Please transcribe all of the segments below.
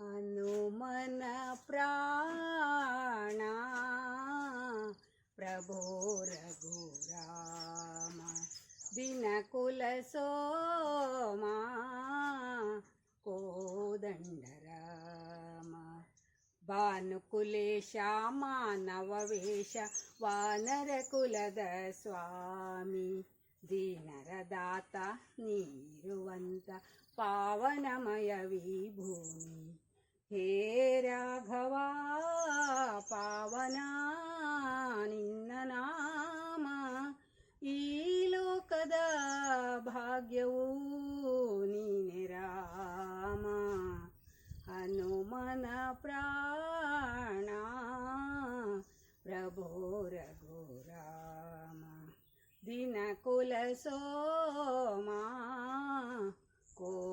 ಹನುಮನ ಪ್ರಾಣ. ಪ್ರಭೋ ರಘುರಾಮ ದಿನಕುಲ ಸೋಮ ಕೋದಂಡರಾಮ ಭಾನುಕುಲೇಶ ಮಾನವವೇಷ ವಾನರ ಕುಲದ ಸ್ವಾಮಿ. ದೀನರದಾತ ನೀರುವಂತ ಪಾವನಮಯ ವಿಭೂಮಿ. ಹೇ ರಾಘವ, ಪಾವನ ನಿನ್ನ ನಾಮ. ಈ ಲೋಕದ ಭಾಗ್ಯವು ನೀನೆ ರಾಮ. ಹನುಮನ ಪ್ರಾಣ, ಪ್ರಭೋ ರಘುರಾಮ. ದಿನಕುಲ ಸೋಮ ಕೋದಂಡರಾಮ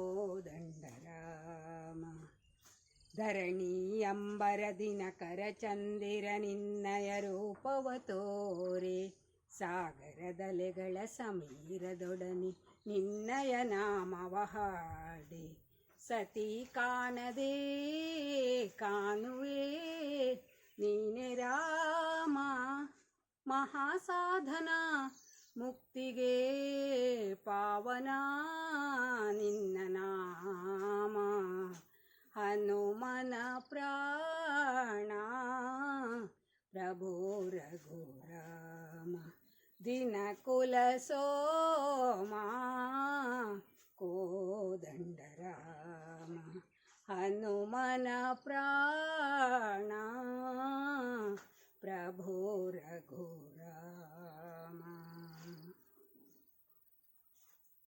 ಧರಣಿ ಅಂಬರ ದಿನಕರ ಚಂದಿರ ನಿನ್ನಯ ರೂಪವ ತೋರೆ ಸಾಗರದಲೆಗಳ ಸಮೀರದೊಡನೆ ನಿನ್ನಯ ನಾಮವ ಹಾಡೆ ಸತಿ ಕಾಣದೆ ಕಾಣುವೆ ನೀನೆ ರಾಮ, ಮಹಾಸಾಧನ, ಮುಕ್ತಿಗೆ ಪಾವನ ನಿನ್ನ ಪ್ರಭೋ ರಘುರಾಮ ದಿನಕುಲ ಸೋಮ ಕೋದಂಡರಾಮ ಹನುಮನ ಪ್ರಾಣ ಪ್ರಭೋ ರಘುರಾಮ